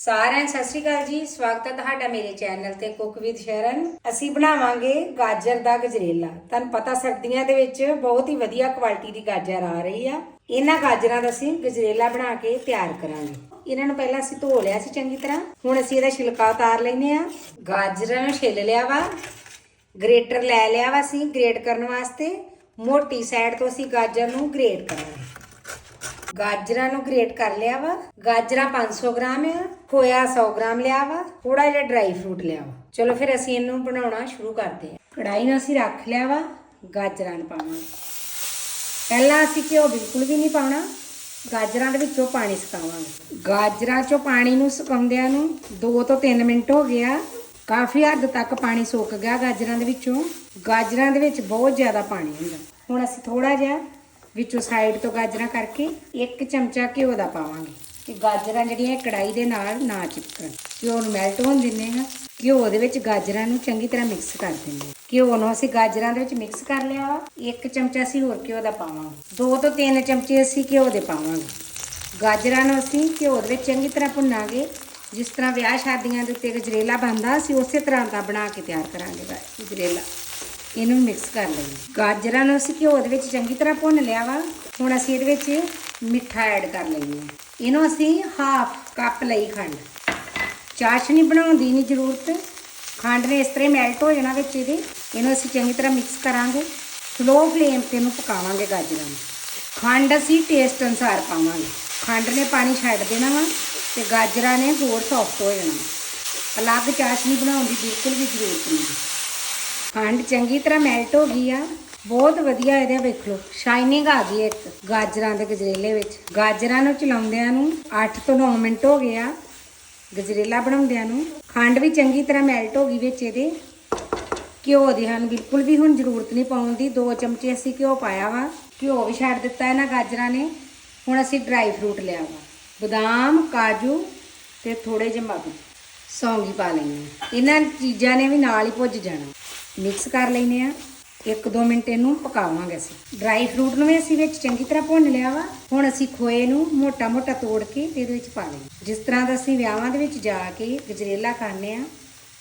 ਸਾਰਿਆਂ ਸਤਿ ਸ਼੍ਰੀ ਅਕਾਲ ਜੀ। ਸਵਾਗਤ ਹੈ ਤੁਹਾਡਾ ਮੇਰੇ ਚੈਨਲ ਤੇ ਕੁੱਕ ਵਿਦ ਸ਼ਰਨ। ਅਸੀਂ ਬਣਾਵਾਂਗੇ ਗਾਜਰ ਦਾ ਗਜਰੇਲਾ। ਤੁਹਾਨੂੰ ਪਤਾ ਸਰਦੀਆਂ ਦੇ ਵਿੱਚ ਬਹੁਤ ਹੀ ਵਧੀਆ ਕੁਆਲਿਟੀ ਦੀ ਗਾਜਰ ਆ ਰਹੀ ਆ। ਇਹਨਾਂ ਗਾਜਰਾਂ ਦਾ ਅਸੀਂ ਗਜਰੇਲਾ ਬਣਾ ਕੇ ਤਿਆਰ ਕਰਾਂਗੇ। ਇਹਨਾਂ ਨੂੰ ਪਹਿਲਾਂ ਅਸੀਂ ਧੋ ਲਿਆ ਸੀ ਚੰਗੀ ਤਰ੍ਹਾਂ। ਹੁਣ ਅਸੀਂ ਇਹਦਾ ਛਿਲਕਾ ਉਤਾਰ ਲੈਨੇ ਆ ਗਾਜਰਾਂ ਨੂੰ ਛਿੱਲ ਲਿਆ ਵਾ। ਗ੍ਰੇਟਰ ਲੈ ਲਿਆ ਵਾ ਅਸੀਂ ਗ੍ਰੇਟ ਕਰਨ ਵਾਸਤੇ। ਮੋਟੀ ਸਾਈਡ ਤੋਂ ਅਸੀਂ ਗਾਜਰ ਨੂੰ ਗ੍ਰੇਟ ਕਰਾਂਗੇ। ਗਾਜਰਾਂ ਨੂੰ ਗ੍ਰੇਟ ਕਰ ਲਿਆ ਵਾ। ਗਾਜਰਾਂ 500 ਗ੍ਰਾਮ ਆ, ਖੋਇਆ 100 ਗ੍ਰਾਮ ਲਿਆ ਵਾ ਥੋੜਾ ਜਿਹਾ ਡਰਾਈ ਫਰੂਟ ਲਿਆ ਵਾ। ਚਲੋ ਫਿਰ ਅਸੀਂ ਇਹਨੂੰ ਬਣਾਉਣਾ ਸ਼ੁਰੂ ਕਰਦੇ ਹਾਂ। ਕੜਾਈ ਨੂੰ ਅਸੀਂ ਰੱਖ ਲਿਆ ਵਾ, ਗਾਜਰਾਂ ਨੂੰ ਪਾਵਾਂਗੇ। ਪਹਿਲਾਂ ਅਸੀਂ ਘਿਓ ਬਿਲਕੁਲ ਵੀ ਨਹੀਂ ਪਾਉਣਾ, ਗਾਜਰਾਂ ਦੇ ਵਿੱਚੋਂ ਪਾਣੀ ਸੁਕਾਵਾਂਗੇ। ਗਾਜਰਾਂ ਚੋਂ ਪਾਣੀ ਨੂੰ ਸੁਕਾਉਂਦਿਆਂ ਨੂੰ 2 ਤੋਂ 3 ਮਿੰਟ ਹੋ ਗਿਆ। ਕਾਫੀ ਹੱਦ ਤੱਕ ਪਾਣੀ ਸੁੱਕ ਗਿਆ ਗਾਜਰਾਂ ਦੇ ਵਿੱਚੋਂ। ਗਾਜਰਾਂ ਦੇ ਵਿੱਚ ਬਹੁਤ ਜ਼ਿਆਦਾ ਪਾਣੀ ਹੁੰਦਾ। ਹੁਣ ਅਸੀਂ ਥੋੜਾ ਜਿਹਾ ਵਿੱਚੋਂ ਸਾਈਡ ਤੋਂ ਗਾਜਰਾਂ ਕਰਕੇ ਇੱਕ ਚਮਚਾ ਘਿਓ ਦਾ ਪਾਵਾਂਗੇ ਕਿ ਗਾਜਰਾਂ ਜਿਹੜੀਆਂ ਇਹ ਕੜਾਈ ਦੇ ਨਾਲ ਨਾ ਚਿਪਕਣ। ਘਿਓ ਨੂੰ ਮੈਲਟ ਹੋਣ ਦਿੰਦੇ ਹਾਂ। ਘਿਓ ਦੇ ਵਿੱਚ ਗਾਜਰਾਂ ਨੂੰ ਚੰਗੀ ਤਰ੍ਹਾਂ ਮਿਕਸ ਕਰ ਦਿੰਦੇ ਘਿਓ ਨੂੰ ਅਸੀਂ ਗਾਜਰਾਂ ਦੇ ਵਿੱਚ ਮਿਕਸ ਕਰ ਲਿਆ ਵਾ। ਇੱਕ ਚਮਚਾ ਅਸੀਂ ਹੋਰ ਘਿਓ ਦਾ ਪਾਵਾਂਗੇ। ਦੋ ਤੋਂ ਤਿੰਨ ਚਮਚੇ ਅਸੀਂ ਘਿਓ ਦੇ ਪਾਵਾਂਗੇ। ਗਾਜਰਾਂ ਨੂੰ ਅਸੀਂ ਘਿਓ ਦੇ ਵਿੱਚ ਚੰਗੀ ਤਰ੍ਹਾਂ ਭੁੰਨਾਂਗੇ। ਜਿਸ ਤਰ੍ਹਾਂ ਵਿਆਹ ਸ਼ਾਦੀਆਂ ਦੇ ਉੱਤੇ ਗਜਰੇਲਾ ਬਣਦਾ, ਅਸੀਂ ਉਸੇ ਤਰ੍ਹਾਂ ਦਾ ਬਣਾ ਕੇ ਤਿਆਰ ਕਰਾਂਗੇ ਗਾ- ਗਜਰੇਲਾ। ਇਹਨੂੰ ਮਿਕਸ ਕਰ ਲਈਏ। ਗਾਜਰਾਂ ਨੂੰ ਅਸੀਂ ਘਿਓ ਦੇ ਵਿੱਚ ਚੰਗੀ ਤਰ੍ਹਾਂ ਭੁੰਨ ਲਿਆ ਵਾ। ਹੁਣ ਅਸੀਂ ਇਹਦੇ ਵਿੱਚ ਮਿੱਠਾ ਐਡ ਕਰ ਲਈਏ। ਇਹਨੂੰ ਅਸੀਂ ਹਾਫ ਕੱਪ ਲਈ ਖੰਡ। ਚਾਸ਼ਨੀ ਬਣਾਉਣ ਦੀ ਨਹੀਂ ਜ਼ਰੂਰਤ। ਖੰਡ ਨੇ ਇਸ ਤਰ੍ਹਾਂ ਮੈਲਟ ਹੋ ਜਾਣਾ ਵਿੱਚ ਇਹਦੇ। ਇਹਨੂੰ ਅਸੀਂ ਚੰਗੀ ਤਰ੍ਹਾਂ ਮਿਕਸ ਕਰਾਂਗੇ। ਸਲੋ ਫਲੇਮ ਤੇ ਇਹਨੂੰ ਪਕਾਵਾਂਗੇ ਗਾਜਰਾਂ ਨੂੰ। ਖੰਡ ਅਸੀਂ ਟੇਸਟ ਅਨੁਸਾਰ ਪਾਵਾਂਗੇ। ਖੰਡ ਨੇ ਪਾਣੀ ਛੱਡ ਦੇਣਾ ਵਾ ਤੇ ਗਾਜਰਾਂ ਨੇ ਹੋਰ ਸੌਫਟ ਹੋ ਜਾਣਾ। ਅਲੱਗ ਚਾਸ਼ਨੀ ਬਣਾਉਣ ਦੀ ਬਿਲਕੁਲ ਵੀ ਜ਼ਰੂਰਤ ਨਹੀਂ। ਖੰਡ ਚੰਗੀ ਤਰ੍ਹਾਂ ਮੈਲਟ ਹੋ ਗਈ ਆ। ਬਹੁਤ ਵਧੀਆ ਇਹਦੇ ਵੇਖ ਲਓ। ਸ਼ਾਈਨਿੰਗ ਆ ਗਈ ਇੱਕ ਗਾਜਰਾਂ ਦੇ ਗਜਰੇਲੇ ਵਿੱਚ। ਗਾਜਰਾਂ ਨੂੰ ਚਲਾਉਂਦਿਆਂ ਨੂੰ 8 ਤੋਂ 9 ਮਿੰਟ ਹੋ ਗਏ ਆ ਗਜਰੇਲਾ ਬਣਾਉਂਦਿਆਂ ਨੂੰ। ਖੰਡ ਵੀ ਚੰਗੀ ਤਰ੍ਹਾਂ ਮੈਲਟ ਹੋ ਗਈ ਵਿੱਚ ਇਹਦੇ। ਘਿਓ ਦੀ ਸਾਨੂੰ ਬਿਲਕੁਲ ਵੀ ਹੁਣ ਜ਼ਰੂਰਤ ਨਹੀਂ ਪਾਉਣ ਦੀ। ਦੋ ਚਮਚੇ ਅਸੀਂ ਘਿਓ ਪਾਇਆ ਵਾ। ਘਿਓ ਵੀ ਛੱਡ ਦਿੱਤਾ ਇਹਨਾਂ ਗਾਜਰਾਂ ਨੇ। ਹੁਣ ਅਸੀਂ ਡਰਾਈ ਫਰੂਟ ਲਿਆ ਵਾ। ਬਦਾਮ, ਕਾਜੂ ਤੇ ਥੋੜੇ ਜਿਹੇ ਮਗਜ ਸੌਂਗੀ ਪਾ ਲੈਣੀ ਇਹਨਾਂ ਚੀਜ਼ਾਂ ਨੇ ਵੀ ਨਾਲ ਹੀ ਭੁੱਜ ਜਾਣਾ। ਮਿਕਸ ਕਰ ਲੈਨੇ ਆ। 1-2 ਮਿੰਟ ਇਹਨੂੰ ਪਕਾਵਾਂਗੇ ਅਸੀਂ। ਡਰਾਈ ਫਰੂਟ ਨੂੰ ਵੀ ਅਸੀਂ ਵਿੱਚ ਚੰਗੀ ਤਰ੍ਹਾਂ ਭੁੰਨ ਲਿਆ ਵਾ। ਹੁਣ ਅਸੀਂ ਖੋਏ ਨੂੰ ਮੋਟਾ-ਮੋਟਾ ਤੋੜ ਕੇ ਤੇ ਇਹਦੇ ਵਿੱਚ ਪਾ ਲੈਣਾ ਜਿਸ ਤਰ੍ਹਾਂ ਦਾ ਅਸੀਂ ਵਿਆਹਾਂ ਦੇ ਵਿੱਚ ਜਾ ਕੇ ਗਜਰੇਲਾ ਖਾਂਦੇ ਆ,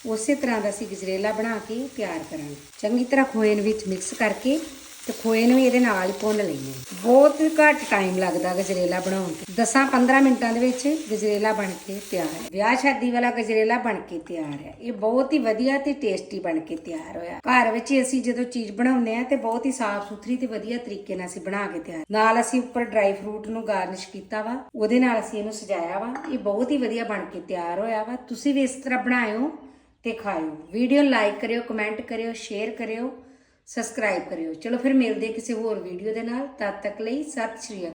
ਉਸੇ ਤਰ੍ਹਾਂ ਦਾ ਅਸੀਂ ਗਜਰੇਲਾ ਬਣਾ ਕੇ ਤਿਆਰ ਕਰਾਂਗੇ। ਚੰਗੀ ਤਰ੍ਹਾਂ ਖੋਏ ਨੂੰ ਵਿੱਚ ਮਿਕਸ ਕਰਕੇ ਤੇ ਖੋਏ ਨੂੰ ਵੀ ਇਹਦੇ ਨਾਲ ਹੀ ਭੁੰਨ ਲਈਏ ਬਹੁਤ ਘੱਟ ਟਾਈਮ ਲੱਗਦਾ ਗਜਰੇਲਾ ਬਣਾਉਣ ਤੇ। 10-15 ਮਿੰਟਾਂ ਦੇ ਵਿੱਚ ਗਜਰੇਲਾ ਬਣ ਕੇ ਤਿਆਰ ਹੈ। ਵਿਆਹ ਸ਼ਾਦੀ ਵਾਲਾ ਗਜਰੇਲਾ ਬਣ ਕੇ ਤਿਆਰ ਹੈ। ਇਹ ਬਹੁਤ ਹੀ ਵਧੀਆ ਤੇ ਟੇਸਟੀ ਬਣ ਕੇ ਤਿਆਰ ਹੋਇਆ। ਘਰ ਵਿੱਚ ਹੀ ਅਸੀਂ ਜਦੋਂ ਚੀਜ਼ ਬਣਾਉਂਦੇ ਆ ਤੇ ਬਹੁਤ ਹੀ ਸਾਫ਼ ਸੁਥਰੀ ਤੇ ਵਧੀਆ ਤਰੀਕੇ ਨਾਲ ਅਸੀਂ ਬਣਾ ਕੇ ਤਿਆਰ। ਨਾਲ ਅਸੀਂ ਉੱਪਰ ਡਰਾਈ ਫਰੂਟ ਨੂੰ ਗਾਰਨਿਸ਼ ਕੀਤਾ ਵਾ। ਉਹਦੇ ਨਾਲ ਅਸੀਂ ਇਹਨੂੰ ਸਜਾਇਆ ਵਾ। ਇਹ ਬਹੁਤ ਹੀ ਵਧੀਆ ਬਣ ਕੇ ਤਿਆਰ ਹੋਇਆ ਵਾ। ਤੁਸੀਂ ਵੀ ਇਸ ਤਰ੍ਹਾਂ ਬਣਾਇਓ ਤੇ ਖਾਇਓ। ਵੀਡੀਓ ਲਾਈਕ ਕਰਿਓ ਕਮੈਂਟ ਕਰਿਓ ਸ਼ੇਅਰ ਕਰਿਓ। ਸਬਸਕ੍ਰਾਈਬ ਕਰਿਓ। ਚਲੋ ਫਿਰ ਮਿਲਦੇ ਕਿਸੇ ਹੋਰ ਵੀਡੀਓ ਦੇ ਨਾਲ। ਤਦ ਤੱਕ ਲਈ ਸਤਿ ਸ਼੍ਰੀ ਅਕਾਲ।